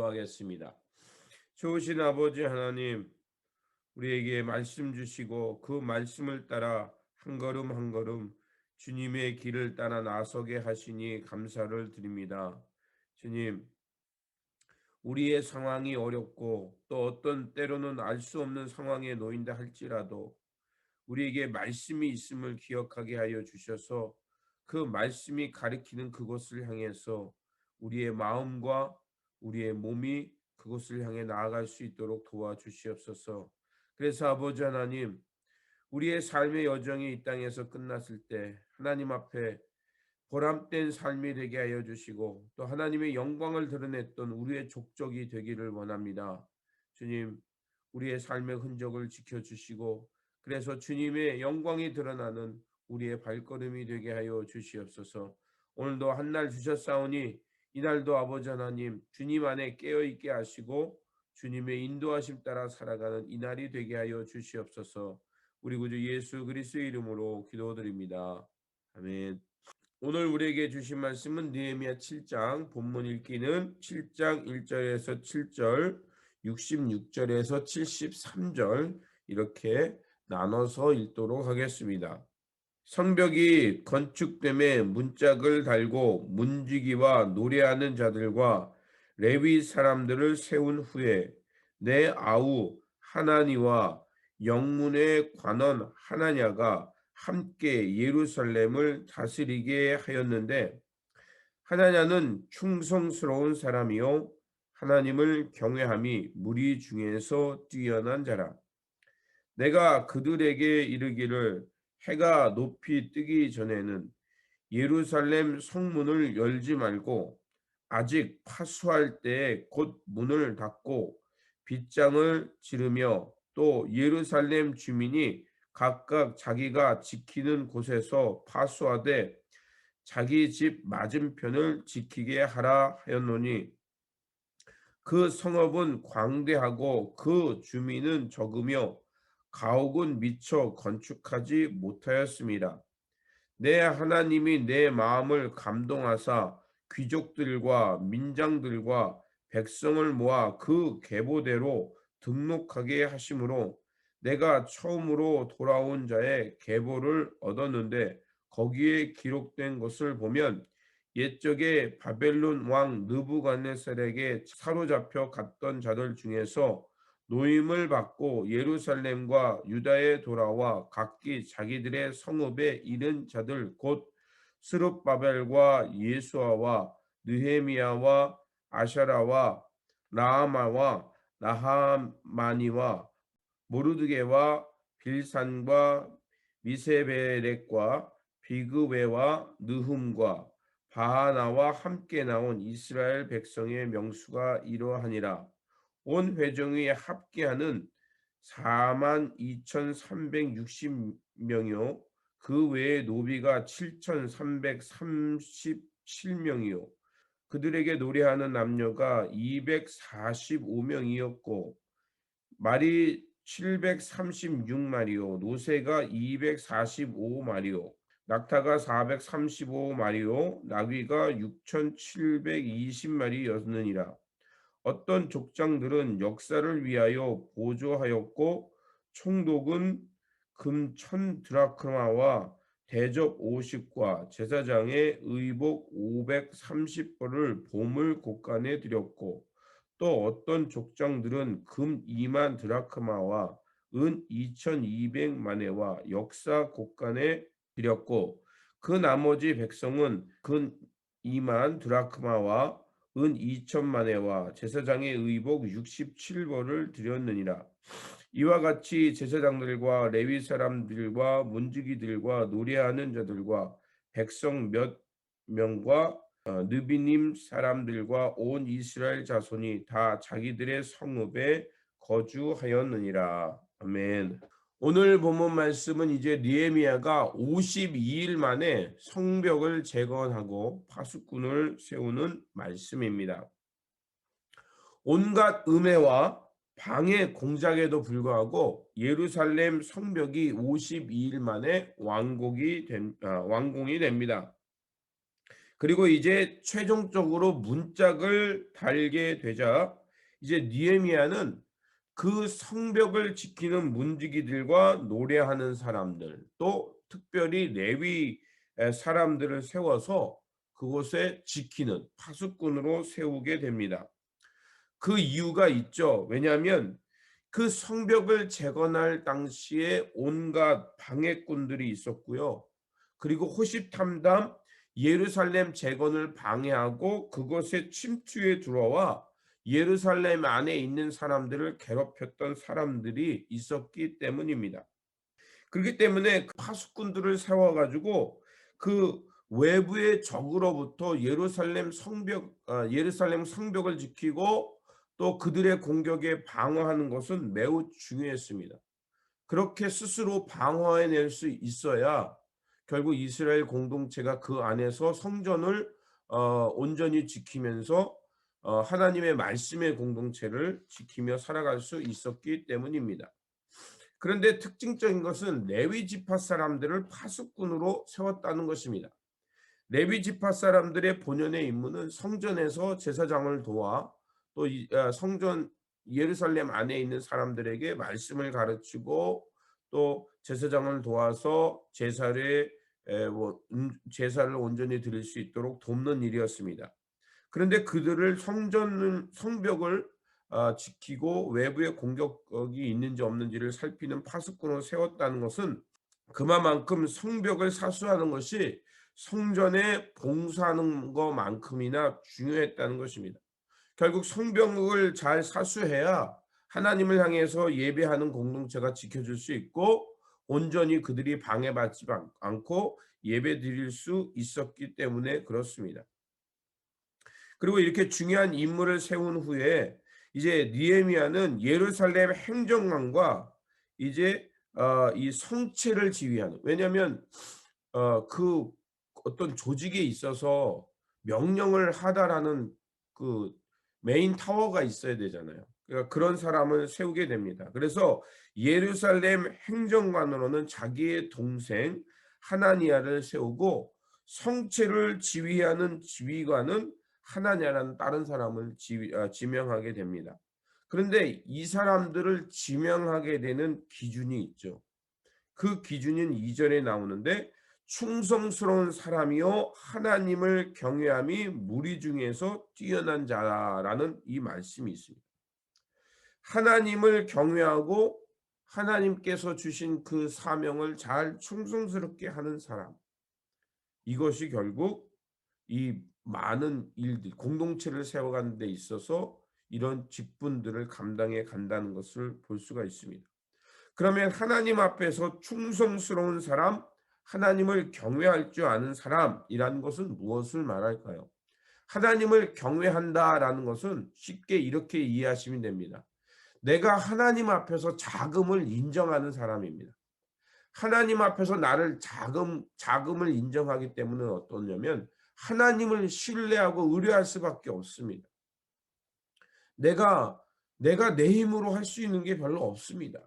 기도하겠습니다. 좋으신 아버지 하나님, 우리에게 말씀 주시고 그 말씀을 따라 한 걸음 한 걸음 주님의 길을 따라 나서게 하시니 감사를 드립니다. 주님, 우리의 상황이 어렵고 또 어떤 때로는 알 수 없는 상황에 놓인다 할지라도 우리에게 말씀이 있음을 기억하게 하여 주셔서 그 말씀이 가리키는 그곳을 향해서 우리의 마음과 우리의 몸이 그곳을 향해 나아갈 수 있도록 도와주시옵소서. 그래서 아버지 하나님, 우리의 삶의 여정이 이 땅에서 끝났을 때 하나님 앞에 보람된 삶이 되게 하여 주시고 또 하나님의 영광을 드러냈던 우리의 족적이 되기를 원합니다. 주님, 우리의 삶의 흔적을 지켜 주시고 그래서 주님의 영광이 드러나는 우리의 발걸음이 되게 하여 주시옵소서. 오늘도 한 날 주셨사오니 이날도 아버지 하나님 주님 안에 깨어 있게 하시고 주님의 인도하심 따라 살아가는 이날이 되게 하여 주시옵소서. 우리 구주 예수 그리스도의 이름으로 기도드립니다. 아멘. 오늘 우리에게 주신 말씀은 느헤미야 7장 본문 읽기는 7장 1절에서 7절, 66절에서 73절 이렇게 나눠서 읽도록 하겠습니다. 성벽이 건축됨에 문짝을 달고 문지기와 노래하는 자들과 레위 사람들을 세운 후에 내 아우 하나니와 영문의 관원 하나냐가 함께 예루살렘을 다스리게 하였는데 하나냐는 충성스러운 사람이요 하나님을 경외함이 무리 중에서 뛰어난 자라. 내가 그들에게 이르기를 해가 높이 뜨기 전에는 예루살렘 성문을 열지 말고 아직 파수할 때에 곧 문을 닫고 빗장을 지르며 또 예루살렘 주민이 각각 자기가 지키는 곳에서 파수하되 자기 집 맞은편을 지키게 하라 하였노니 그 성읍은 광대하고 그 주민은 적으며 가옥은 미처 건축하지 못하였습니다. 내 하나님이 내 마음을 감동하사 귀족들과 민장들과 백성을 모아 그 계보대로 등록하게 하심으로 내가 처음으로 돌아온 자의 계보를 얻었는데 거기에 기록된 것을 보면 옛적에 바벨론 왕 느부갓네살에게 사로잡혀 갔던 자들 중에서 노임을 받고 예루살렘과 유다에 돌아와 각기 자기들의 성읍에 이른 자들 곧 스룹바벨과 예수아와 느헤미야와 아샤라와 라하마와 나하마니와 모르드게와 빌산과 미세베렉과 비그웨와 느흠과 바하나와 함께 나온 이스라엘 백성의 명수가 이러하니라. 온 회중이 합계하는 4만 2,360명이요. 그 외에 노비가 7,337명이요. 그들에게 노래하는 남녀가 245명이었고 말이 736마리요. 노새가 245마리요. 낙타가 435마리요. 나귀가 6,720마리였느니라. 어떤 족장들은 역사를 위하여 보조하였고 총독은 금 천 드라크마와 대접 50과 제사장의 의복 530벌을 보물 곳간에 드렸고 또 어떤 족장들은 금 2만 드라크마와 은 2200만에와 역사 곳간에 드렸고 그 나머지 백성은 근 2만 드라크마와 은 2천만에와 제사장의 의복 67벌을 드렸느니라. 이와 같이 제사장들과 레위 사람들과 문지기들과 노래하는 자들과 백성 몇 명과 어, 느비님 사람들과 온 이스라엘 자손이 다 자기들의 성읍에 거주하였느니라. 아멘. 오늘 본문 말씀은 이제 니에미아가 52일 만에 성벽을 재건하고 파수꾼을 세우는 말씀입니다. 온갖 음해와 방해 공작에도 불구하고 예루살렘 성벽이 52일 만에 완공이, 된, 아, 완공이 됩니다. 그리고 이제 최종적으로 문짝을 달게 되자 이제 느헤미야는 그 성벽을 지키는 문지기들과 노래하는 사람들 또 특별히 레위 사람들을 세워서 그곳에 지키는 파수꾼으로 세우게 됩니다. 그 이유가 있죠. 왜냐하면 그 성벽을 재건할 당시에 온갖 방해꾼들이 있었고요. 그리고 호십탐담 예루살렘 재건을 방해하고 그곳에 침투해 들어와 예루살렘 안에 있는 사람들을 괴롭혔던 사람들이 있었기 때문입니다. 그렇기 때문에 그 파수꾼들을 세워가지고 그 외부의 적으로부터 예루살렘 성벽 아, 예루살렘 성벽을 지키고 또 그들의 공격에 방어하는 것은 매우 중요했습니다. 그렇게 스스로 방어해낼 수 있어야 결국 이스라엘 공동체가 그 안에서 성전을 어, 온전히 지키면서 어, 하나님의 말씀의 공동체를 지키며 살아갈 수 있었기 때문입니다. 그런데 특징적인 것은 레위 지파 사람들을 파수꾼으로 세웠다는 것입니다. 레위 지파 사람들의 본연의 임무는 성전에서 제사장을 도와 또 아, 성전 예루살렘 안에 있는 사람들에게 말씀을 가르치고 또 제사장을 도와서 제사를 뭐 음, 제사를 온전히 드릴 수 있도록 돕는 일이었습니다. 그런데 그들을 성전 성벽을 아, 지키고 외부의 공격이 있는지 없는지를 살피는 파수꾼으로 세웠다는 것은 그만큼 성벽을 사수하는 것이 성전에 봉사하는 것만큼이나 중요했다는 것입니다. 결국 성벽을 잘 사수해야 하나님을 향해서 예배하는 공동체가 지켜줄 수 있고 온전히 그들이 방해받지 않고 예배 드릴 수 있었기 때문에 그렇습니다. 그리고 이렇게 중요한 인물을 세운 후에 이제 니에미아는 예루살렘 행정관과 이제 어, 이 성체를 지휘하는 왜냐하면 어, 그 어떤 조직에 있어서 명령을 하다라는 그 메인 타워가 있어야 되잖아요. 그러니까 그런 사람을 세우게 됩니다. 그래서 예루살렘 행정관으로는 자기의 동생 하나니아를 세우고 성체를 지휘하는 지휘관은 하나냐라는 다른 사람을 지, 아, 지명하게 됩니다. 그런데 이 사람들을 지명하게 되는 기준이 있죠. 그 기준은 이전에 나오는데 충성스러운 사람이요 하나님을 경외함이 무리 중에서 뛰어난 자라는 이 말씀이 있습니다. 하나님을 경외하고 하나님께서 주신 그 사명을 잘 충성스럽게 하는 사람. 이것이 결국 이 많은 일들, 공동체를 세워가는 데 있어서 이런 직분들을 감당해 간다는 것을 볼 수가 있습니다. 그러면 하나님 앞에서 충성스러운 사람, 하나님을 경외할 줄 아는 사람이라는 것은 무엇을 말할까요? 하나님을 경외한다라는 것은 쉽게 이렇게 이해하시면 됩니다. 내가 하나님 앞에서 자금을 인정하는 사람입니다. 하나님 앞에서 나를 자금 자금을 인정하기 때문에 어떠냐면 하나님을 신뢰하고 의뢰할 수밖에 없습니다. 내가 내가 내 힘으로 할 수 있는 게 별로 없습니다.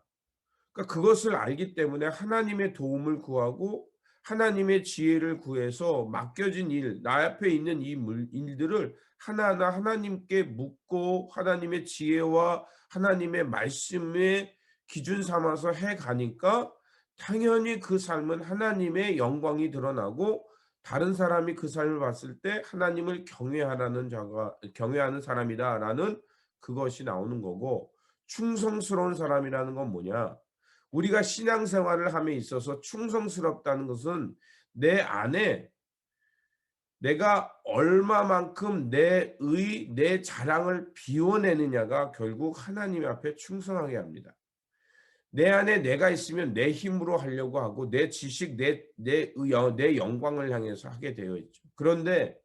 그러니까 그것을 알기 때문에 하나님의 도움을 구하고 하나님의 지혜를 구해서 맡겨진 일, 나 앞에 있는 이 일들을 하나하나 하나님께 묻고 하나님의 지혜와 하나님의 말씀의 기준 삼아서 해 가니까 당연히 그 삶은 하나님의 영광이 드러나고 다른 사람이 그 삶을 봤을 때 하나님을 경외하라는 자가 경외하는 사람이다라는 그것이 나오는 거고 충성스러운 사람이라는 건 뭐냐? 우리가 신앙생활을 함에 있어서 충성스럽다는 것은 내 안에 내가 얼마만큼 내 의, 내 자랑을 비워내느냐가 결국 하나님 앞에 충성하게 합니다. 내 안에 내가 있으면 내 힘으로 하려고 하고 내 지식, 내, 내, 내 영광을 향해서 하게 되어 있죠. 그런데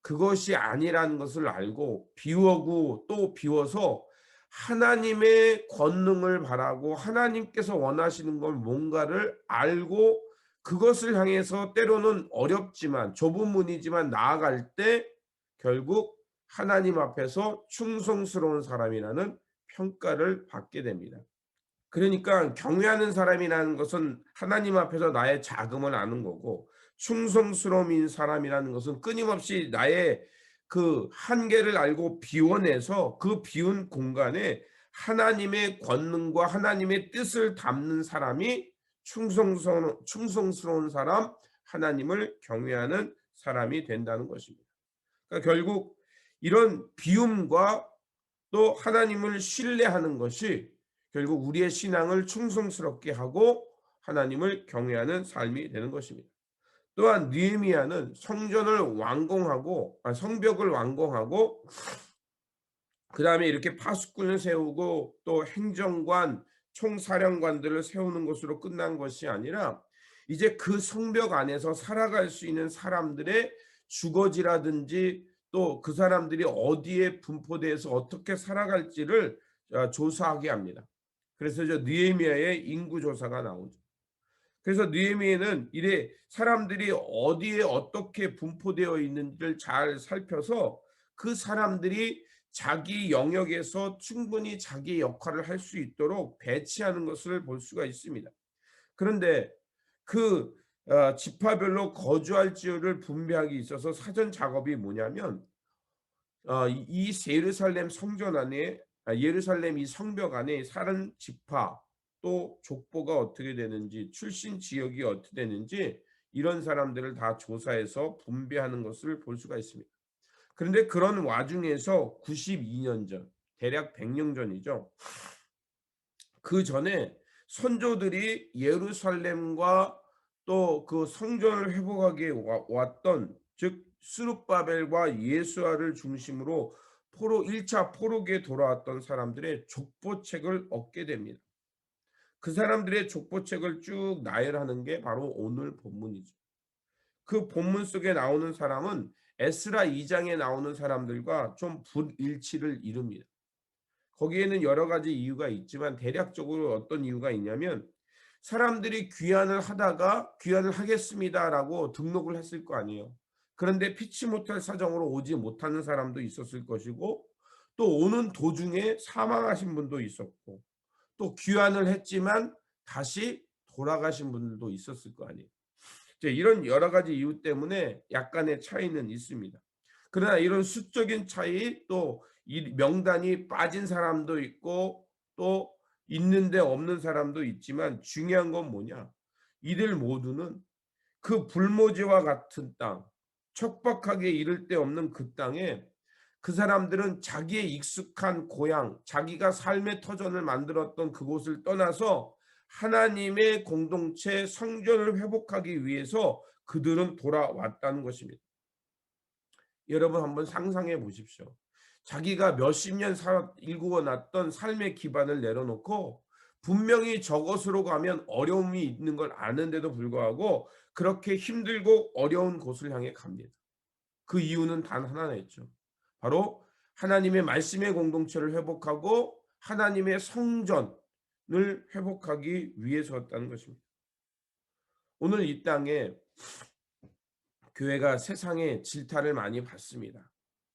그것이 아니라는 것을 알고 비워고 또 비워서 하나님의 권능을 바라고 하나님께서 원하시는 걸 뭔가를 알고 그것을 향해서 때로는 어렵지만 좁은 문이지만 나아갈 때 결국 하나님 앞에서 충성스러운 사람이라는 평가를 받게 됩니다. 그러니까 경외하는 사람이라는 것은 하나님 앞에서 나의 자금을 아는 거고 충성스러움인 사람이라는 것은 끊임없이 나의 그 한계를 알고 비워내서 그 비운 공간에 하나님의 권능과 하나님의 뜻을 담는 사람이 충성스러운, 충성스러운 사람, 하나님을 경외하는 사람이 된다는 것입니다. 그러니까 결국 이런 비움과 또 하나님을 신뢰하는 것이 결국 우리의 신앙을 충성스럽게 하고 하나님을 경외하는 삶이 되는 것입니다. 또한 느헤미야는 성전을 완공하고 아, 성벽을 완공하고 그 다음에 이렇게 파수꾼을 세우고 또 행정관 총사령관들을 세우는 것으로 끝난 것이 아니라 이제 그 성벽 안에서 살아갈 수 있는 사람들의 주거지라든지 또 그 사람들이 어디에 분포돼서 어떻게 살아갈지를 아, 조사하게 합니다. 그래서 저 느헤미야의 인구 조사가 나오죠. 그래서 느헤미야는 이래 사람들이 어디에 어떻게 분포되어 있는지를 잘 살펴서 그 사람들이 자기 영역에서 충분히 자기 역할을 할 수 있도록 배치하는 것을 볼 수가 있습니다. 그런데 그 어, 지파별로 거주할 지역을 분배하기 있어서 사전 작업이 뭐냐면 어, 이 예루살렘 성전 안에 아, 예루살렘 이 성벽 안에 사는 지파 또 족보가 어떻게 되는지 출신 지역이 어떻게 되는지 이런 사람들을 다 조사해서 분배하는 것을 볼 수가 있습니다. 그런데 그런 와중에서 92년 전 대략 100년 전이죠. 그 전에 선조들이 예루살렘과 또 그 성전을 회복하기 왔던 즉 스룹바벨과 예수아를 중심으로 포로 1차 포로기에 돌아왔던 사람들의 족보책을 얻게 됩니다. 그 사람들의 족보책을 쭉 나열하는 게 바로 오늘 본문이죠. 그 본문 속에 나오는 사람은 에스라 2장에 나오는 사람들과 좀 불일치를 이룹니다. 거기에는 여러 가지 이유가 있지만 대략적으로 어떤 이유가 있냐면 사람들이 귀환을 하다가 귀환을 하겠습니다라고 등록을 했을 거 아니에요. 그런데 피치 못할 사정으로 오지 못하는 사람도 있었을 것이고 또 오는 도중에 사망하신 분도 있었고 또 귀환을 했지만 다시 돌아가신 분들도 있었을 거 아니에요. 이런 여러 가지 이유 때문에 약간의 차이는 있습니다. 그러나 이런 수적인 차이 또이 명단이 빠진 사람도 있고 또 있는데 없는 사람도 있지만 중요한 건 뭐냐? 이들 모두는 그 불모지와 같은 땅, 척박하게 이를 데 없는 그 땅에 그 사람들은 자기의 익숙한 고향, 자기가 삶의 터전을 만들었던 그곳을 떠나서 하나님의 공동체 성전을 회복하기 위해서 그들은 돌아왔다는 것입니다. 여러분 한번 상상해 보십시오. 자기가 몇십 년 일구어 놨던 삶의 기반을 내려놓고 분명히 저것으로 가면 어려움이 있는 걸 아는데도 불구하고 그렇게 힘들고 어려운 곳을 향해 갑니다. 그 이유는 단 하나였죠. 바로 하나님의 말씀의 공동체를 회복하고 하나님의 성전을 회복하기 위해서였다는 것입니다. 오늘 이 땅에 교회가 세상에 질타를 많이 받습니다.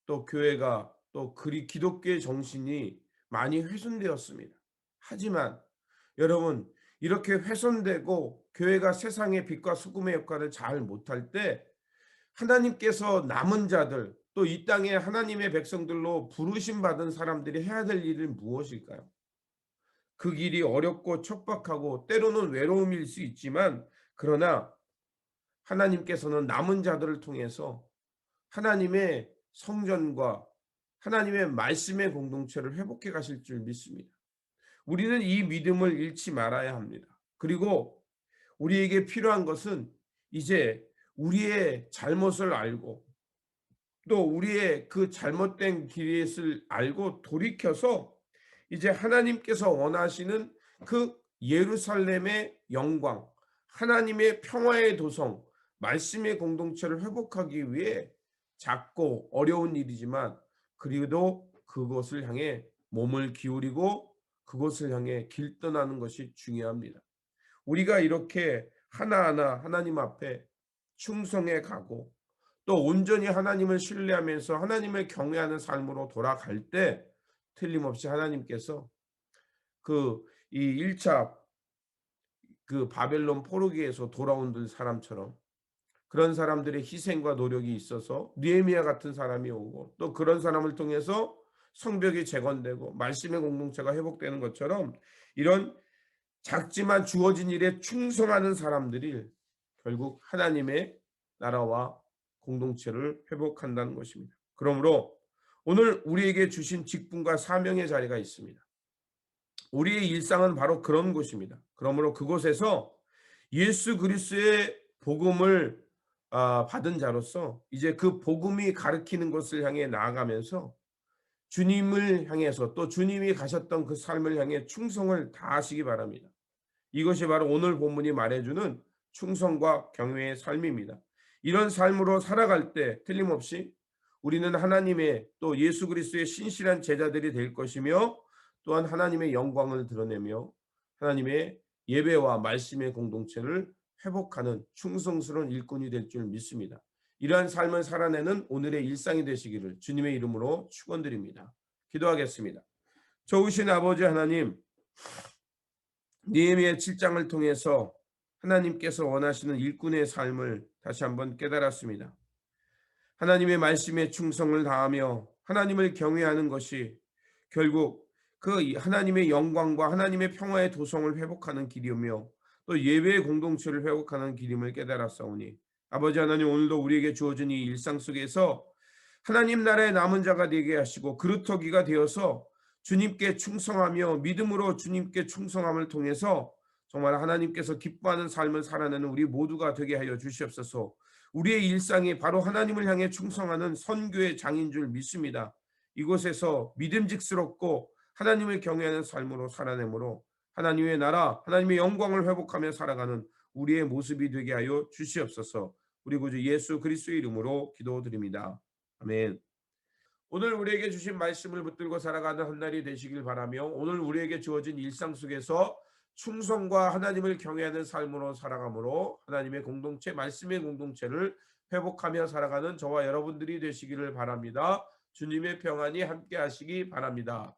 또 교회가 또 그리 기독교의 정신이 많이 훼손되었습니다. 하지만 여러분 이렇게 훼손되고 교회가 세상의 빛과 소금의 역할을 잘 못할 때 하나님께서 남은 자들 또 이 땅에 하나님의 백성들로 부르심 받은 사람들이 해야 될 일은 무엇일까요? 그 길이 어렵고 척박하고 때로는 외로움일 수 있지만 그러나 하나님께서는 남은 자들을 통해서 하나님의 성전과 하나님의 말씀의 공동체를 회복해 가실 줄 믿습니다. 우리는 이 믿음을 잃지 말아야 합니다. 그리고 우리에게 필요한 것은 이제 우리의 잘못을 알고 또 우리의 그 잘못된 길을 알고 돌이켜서 이제 하나님께서 원하시는 그 예루살렘의 영광, 하나님의 평화의 도성, 말씀의 공동체를 회복하기 위해 작고 어려운 일이지만 그리고 그것을 향해 몸을 기울이고 그것을 향해 길 떠나는 것이 중요합니다. 우리가 이렇게 하나하나 하나님 앞에 충성해 가고 또 온전히 하나님을 신뢰하면서 하나님을 경외하는 삶으로 돌아갈 때 틀림없이 하나님께서 그 이 1차 그 바벨론 포로기에서 돌아온 사람처럼 그런 사람들의 희생과 노력이 있어서 느헤미야 같은 사람이 오고 또 그런 사람을 통해서 성벽이 재건되고 말씀의 공동체가 회복되는 것처럼 이런 작지만 주어진 일에 충성하는 사람들이 결국 하나님의 나라와 공동체를 회복한다는 것입니다. 그러므로 오늘 우리에게 주신 직분과 사명의 자리가 있습니다. 우리의 일상은 바로 그런 곳입니다. 그러므로 그곳에서 예수 그리스도의 복음을 아, 받은 자로서 이제 그 복음이 가르치는 것을 향해 나아가면서 주님을 향해서 또 주님이 가셨던 그 삶을 향해 충성을 다하시기 바랍니다. 이것이 바로 오늘 본문이 말해주는 충성과 경외의 삶입니다. 이런 삶으로 살아갈 때 틀림없이 우리는 하나님의 또 예수 그리스도의 신실한 제자들이 될 것이며 또한 하나님의 영광을 드러내며 하나님의 예배와 말씀의 공동체를 회복하는 충성스러운 일꾼이 될 줄 믿습니다. 이러한 삶을 살아내는 오늘의 일상이 되시기를 주님의 이름으로 축원드립니다. 기도하겠습니다. 좋으신 아버지 하나님, 니에미의 7장을 통해서 하나님께서 원하시는 일꾼의 삶을 다시 한번 깨달았습니다. 하나님의 말씀에 충성을 다하며 하나님을 경외하는 것이 결국 그 하나님의 영광과 하나님의 평화의 도성을 회복하는 길이며 또 예배의 공동체를 회복하는 길임을 깨달았사오니 아버지 하나님 오늘도 우리에게 주어진 이 일상 속에서 하나님 나라의 남은 자가 되게 하시고 그루터기가 되어서 주님께 충성하며 믿음으로 주님께 충성함을 통해서 정말 하나님께서 기뻐하는 삶을 살아내는 우리 모두가 되게 하여 주시옵소서. 우리의 일상이 바로 하나님을 향해 충성하는 선교의 장인 줄 믿습니다. 이곳에서 믿음직스럽고 하나님을 경외하는 삶으로 살아내므로 하나님의 나라, 하나님의 영광을 회복하며 살아가는 우리의 모습이 되게 하여 주시옵소서. 우리 구주 예수 그리스도의 이름으로 기도드립니다. 아멘. 오늘 우리에게 주신 말씀을 붙들고 살아가는 한 날이 되시길 바라며 오늘 우리에게 주어진 일상 속에서 충성과 하나님을 경외하는 삶으로 살아가므로 하나님의 공동체, 말씀의 공동체를 회복하며 살아가는 저와 여러분들이 되시기를 바랍니다. 주님의 평안이 함께 하시기 바랍니다.